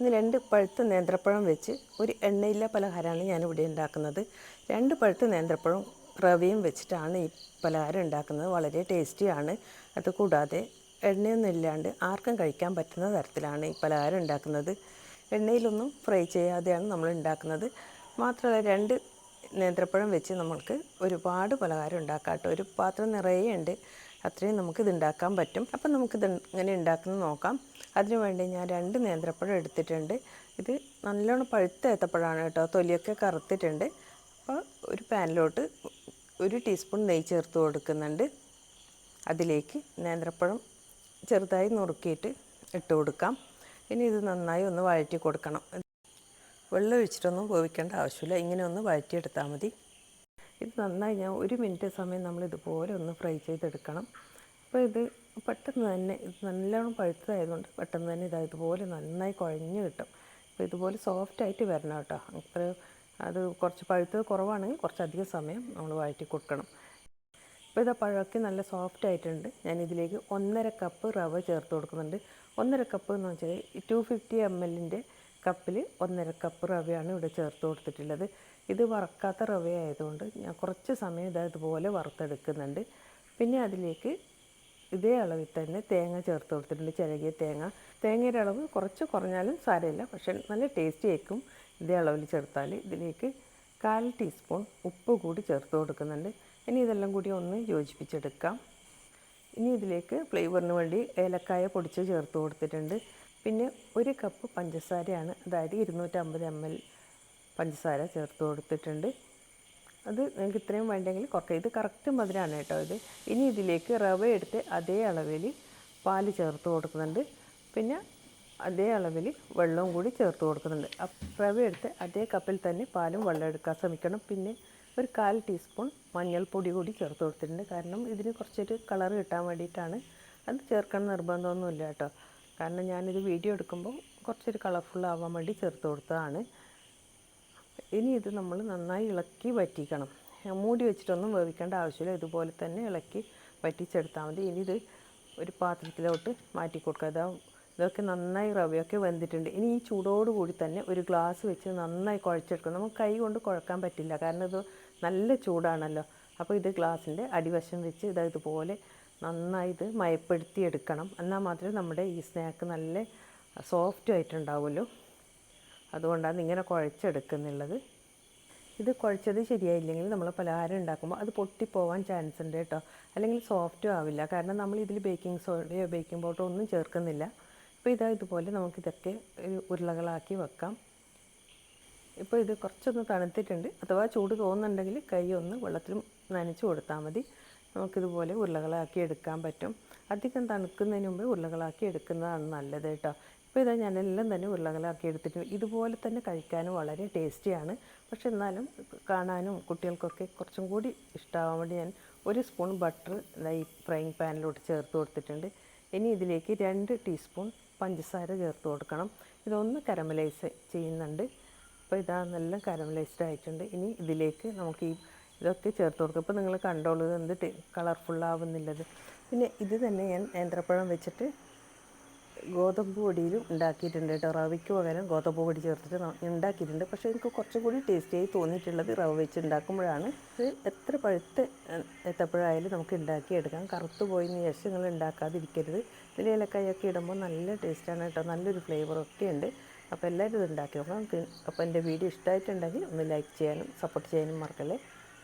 ഇന്ന് രണ്ട് പഴുത്ത നേന്ത്രപ്പഴം വെച്ച് ഒരു എണ്ണയില്ല പലഹാരമാണ് ഞാനിവിടെ ഉണ്ടാക്കുന്നത്. രണ്ട് പഴുത്ത നേന്ത്രപ്പഴം റവയും വെച്ചിട്ടാണ് ഈ പലഹാരം ഉണ്ടാക്കുന്നത്. വളരെ ടേസ്റ്റിയാണ്. അതുകൂടാതെ എണ്ണയൊന്നും ഇല്ലാണ്ട് ആർക്കും കഴിക്കാൻ പറ്റുന്ന തരത്തിലാണ് ഈ പലഹാരം ഉണ്ടാക്കുന്നത്. എണ്ണയിലൊന്നും ഫ്രൈ ചെയ്യാതെയാണ് നമ്മൾ ഉണ്ടാക്കുന്നത്. മാത്രമല്ല രണ്ട് നേന്ത്രപ്പഴം വെച്ച് നമ്മൾക്ക് ഒരുപാട് പലഹാരം ഉണ്ടാക്കാം ഒരു പാത്രം നിറയെ ഉണ്ട്. അത്രയും നമുക്കിത് ഉണ്ടാക്കാൻ പറ്റും. അപ്പം നമുക്കിത് ഇങ്ങനെ ഉണ്ടാക്കുന്നത് നോക്കാം. അതിനു വേണ്ടി ഞാൻ രണ്ട് നേന്ത്രപ്പഴം എടുത്തിട്ടുണ്ട്. ഇത് നല്ലോണം പഴുത്ത ഏത്തപ്പഴമാണ് കേട്ടോ. തൊലിയൊക്കെ കറുത്തിട്ടുണ്ട്. അപ്പോൾ ഒരു പാനിലോട്ട് ഒരു ടീസ്പൂൺ നെയ്യ് ചേർത്ത് കൊടുക്കുന്നുണ്ട്. അതിലേക്ക് നേന്ത്രപ്പഴം ചെറുതായി നുറുക്കിയിട്ട് ഇട്ട് കൊടുക്കാം. ഇനി ഇത് നന്നായി ഒന്ന് വഴറ്റി കൊടുക്കണം. വെള്ളം ഒഴിച്ചിട്ടൊന്നും പോവിക്കേണ്ട ആവശ്യമില്ല. ഇങ്ങനെ ഒന്ന് വഴറ്റിയെടുത്താൽ മതി. ഇത് നന്നായി ഞാൻ ഒരു മിനിറ്റ് സമയം നമ്മൾ ഇതുപോലെ ഒന്ന് ഫ്രൈ ചെയ്തെടുക്കണം. അപ്പോൾ ഇത് പെട്ടെന്ന് തന്നെ ഇത് നല്ലോണം പഴുത്തതായതുകൊണ്ട് പെട്ടെന്ന് തന്നെ ഇതാ ഇതുപോലെ നന്നായി കുഴഞ്ഞ് കിട്ടും. അപ്പോൾ ഇതുപോലെ സോഫ്റ്റ് ആയിട്ട് വരണം കേട്ടോ. അത്ര അത് കുറച്ച് പഴുത്തത് കുറവാണെങ്കിൽ കുറച്ചധികം സമയം നമ്മൾ വഴറ്റി കൊടുക്കണം. അപ്പോൾ ഇതാ പഴമൊക്കെ നല്ല സോഫ്റ്റ് ആയിട്ടുണ്ട്. ഞാൻ ഇതിലേക്ക് ഒന്നര കപ്പ് റവ ചേർത്ത് കൊടുക്കുന്നുണ്ട്. ഒന്നര കപ്പ് എന്ന് വെച്ചാൽ ടു ഫിഫ്റ്റി എം എല്ലിന്റെ കപ്പിൽ ഒന്നര കപ്പ് റവയാണ് ഇവിടെ ചേർത്ത് കൊടുത്തിട്ടുള്ളത്. ഇത് വറക്കാത്ത റവ ആയതുകൊണ്ട് ഞാൻ കുറച്ച് സമയം ഇത് അതുപോലെ വറുത്തെടുക്കുന്നുണ്ട്. പിന്നെ അതിലേക്ക് ഇതേ അളവിൽ തന്നെ തേങ്ങ ചേർത്ത് കൊടുത്തിട്ടുണ്ട് ചിരകിയ തേങ്ങ. തേങ്ങയുടെ അളവ് കുറച്ച് കുറഞ്ഞാലും സാരമില്ല പക്ഷെ നല്ല ടേസ്റ്റി ആയിരിക്കും ഇതേ അളവിൽ ചേർത്താൽ. ഇതിലേക്ക് കാൽ ടീസ്പൂൺ ഉപ്പ് കൂടി ചേർത്ത് കൊടുക്കുന്നുണ്ട്. ഇനി ഇതെല്ലാം കൂടി ഒന്ന് യോജിപ്പിച്ചെടുക്കാം. ഇനി ഇതിലേക്ക് ഫ്ലേവറിന് വേണ്ടി ഏലക്കായ പൊടിച്ച് ചേർത്ത് കൊടുത്തിട്ടുണ്ട്. പിന്നെ ഒരു കപ്പ് പഞ്ചസാരയാണ് അതായത് ഇരുന്നൂറ്റമ്പത് എം എൽ പഞ്ചസാര ചേർത്ത് കൊടുത്തിട്ടുണ്ട്. അത് നിങ്ങൾക്ക് ഇത്രയും വേണ്ടെങ്കിൽ കുറച്ച് ഇത് കറക്റ്റ് മധുരമാണ് കേട്ടോ ഇത്. ഇനി ഇതിലേക്ക് റവ എടുത്ത് അതേ അളവിൽ പാൽ ചേർത്ത് കൊടുക്കുന്നുണ്ട്. പിന്നെ അതേ അളവിൽ വെള്ളവും കൂടി ചേർത്ത് കൊടുക്കുന്നുണ്ട്. റവ എടുത്ത് അതേ കപ്പിൽ തന്നെ പാലും വെള്ളം എടുക്കാൻ ശ്രമിക്കണം. പിന്നെ ഒരു കാൽ ടീസ്പൂൺ മഞ്ഞൾപ്പൊടി കൂടി ചേർത്ത് കൊടുത്തിട്ടുണ്ട്. കാരണം ഇതിന് കുറച്ചൊരു കളർ കിട്ടാൻ വേണ്ടിയിട്ടാണ്. അത് ചേർക്കണം നിർബന്ധമൊന്നുമില്ല കേട്ടോ. കാരണം ഞാനിത് വീഡിയോ എടുക്കുമ്പോൾ കുറച്ചൊരു കളർഫുൾ ആവാൻ വേണ്ടി ചേർത്ത് കൊടുത്തതാണ്. ഇനി ഇത് നമ്മൾ നന്നായി ഇളക്കി വറ്റിക്കണം. മൂടി വെച്ചിട്ടൊന്നും വേവിക്കേണ്ട ആവശ്യമില്ല. ഇതുപോലെ തന്നെ ഇളക്കി വറ്റിച്ചെടുത്താൽ മതി. ഇനി ഇത് ഒരു പാത്രത്തിലോട്ട് മാറ്റി കൊടുക്കുക. അതാ ഇതൊക്കെ നന്നായി റവയൊക്കെ വെന്തിട്ടുണ്ട്. ഇനി ഈ ചൂടോട് കൂടി തന്നെ ഒരു ഗ്ലാസ് വെച്ച് നന്നായി കുഴച്ചെടുക്കണം. നമുക്ക് കൈ കൊണ്ട് കുഴക്കാൻ പറ്റില്ല. കാരണം ഇത് നല്ല ചൂടാണല്ലോ. അപ്പോൾ ഇത് ഗ്ലാസിന്റെ അടിവശം വെച്ച് ഇതാ ഇതുപോലെ നന്നായി ഇത് മയപ്പെടുത്തി എടുക്കണം എന്നാൽ മാത്രമേ നമ്മുടെ ഈ സ്നാക്ക് നല്ല സോഫ്റ്റ് ആയിട്ടുണ്ടാവുമല്ലോ അതുകൊണ്ടാണ് ഇങ്ങനെ കുഴച്ചെടുക്കുന്നുള്ളത്. ഇത് കുഴച്ചത് ശരിയായില്ലെങ്കിൽ നമ്മൾ പലഹാരം ഉണ്ടാക്കുമ്പോൾ അത് പൊട്ടിപ്പോവാൻ ചാൻസ് ഉണ്ട് കേട്ടോ. അല്ലെങ്കിൽ സോഫ്റ്റും ആവില്ല. കാരണം നമ്മൾ ഇതിൽ ബേക്കിംഗ് സോഡയോ ബേക്കിംഗ് പൗഡറോ ഒന്നും ചേർക്കുന്നില്ല. അപ്പോൾ ഇതാ ഇതുപോലെ നമുക്കിതൊക്കെ ഒരു ഉരുളകളാക്കി വെക്കാം. ഇപ്പോൾ ഇത് കുറച്ചൊന്ന് തണുത്തിട്ടുണ്ട്. അഥവാ ചൂട് തോന്നുന്നുണ്ടെങ്കിൽ കൈ ഒന്ന് വെള്ളത്തിൽ നനച്ച് കൊടുത്താൽ മതി. നമുക്കിതുപോലെ ഉരുളകളാക്കി എടുക്കാൻ പറ്റും. അധികം തണുക്കുന്നതിന് മുമ്പ് ഉരുളകളാക്കി എടുക്കുന്നതാണ് നല്ലത് കേട്ടോ. ഇപ്പോൾ ഇതാ ഞാനെല്ലാം തന്നെ ഉരുളകളാക്കി എടുത്തിട്ടുണ്ട് ഇതുപോലെ തന്നെ കഴിക്കാനും വളരെ ടേസ്റ്റിയാണ്. പക്ഷെ എന്നാലും കാണാനും കുട്ടികൾക്കൊക്കെ കുറച്ചും കൂടി ഇഷ്ടമാവാൻ വേണ്ടി ഞാൻ ഒരു സ്പൂൺ ബട്ടർ ഈ ഫ്രൈങ് പാനിലോട്ട് ചേർത്ത് കൊടുത്തിട്ടുണ്ട്. ഇനി ഇതിലേക്ക് രണ്ട് ടീസ്പൂൺ പഞ്ചസാര ചേർത്ത് കൊടുക്കണം. ഇതൊന്ന് കരമലൈസ് ചെയ്യുന്നുണ്ട്. അപ്പോൾ ഇതാ നല്ല കരമലൈസ്ഡ് ആയിട്ടുണ്ട്. ഇനി ഇതിലേക്ക് നമുക്ക് ഈ ഇതൊക്കെ ചേർത്ത് കൊടുക്കും ഇപ്പോൾ നിങ്ങൾ കണ്ടോളൂ ഇത് എന്ത് കളർഫുൾ ആവുന്നില്ലത് പിന്നെ ഇത് തന്നെ ഞാൻ നേന്ത്രപ്പഴം വെച്ചിട്ട് ഗോതമ്പ് പൊടിയിലും ഉണ്ടാക്കിയിട്ടുണ്ട് കേട്ടോ. റവയ്ക്ക് പകരം ഗോതമ്പ് പൊടി ചേർത്തിട്ട് ഉണ്ടാക്കിയിട്ടുണ്ട്. പക്ഷേ എനിക്ക് കുറച്ചും കൂടി ടേസ്റ്റിയായി തോന്നിയിട്ടുള്ളത് റവ വെച്ച് ഉണ്ടാക്കുമ്പോഴാണ്. ഇത് എത്ര പഴുത്ത് എത്തപ്പോഴായാലും നമുക്ക് ഉണ്ടാക്കിയെടുക്കാം. കറുത്ത് പോയി നിങ്ങൾ ഉണ്ടാക്കാതിരിക്കരുത്. ഇതിൽ ഏലക്കായൊക്കെ ഇടുമ്പോൾ നല്ല ടേസ്റ്റാണ് കേട്ടോ. നല്ലൊരു ഫ്ലേവറൊക്കെ ഉണ്ട്. അപ്പോൾ എല്ലാവരും ഇത് ഉണ്ടാക്കി നോക്കാം അപ്പോൾ എന്റെ വീഡിയോ ഇഷ്ടമായിട്ടുണ്ടെങ്കിൽ ഒന്ന് ലൈക്ക് ചെയ്യാനും സപ്പോർട്ട് ചെയ്യാനും മറക്കല്ലേ.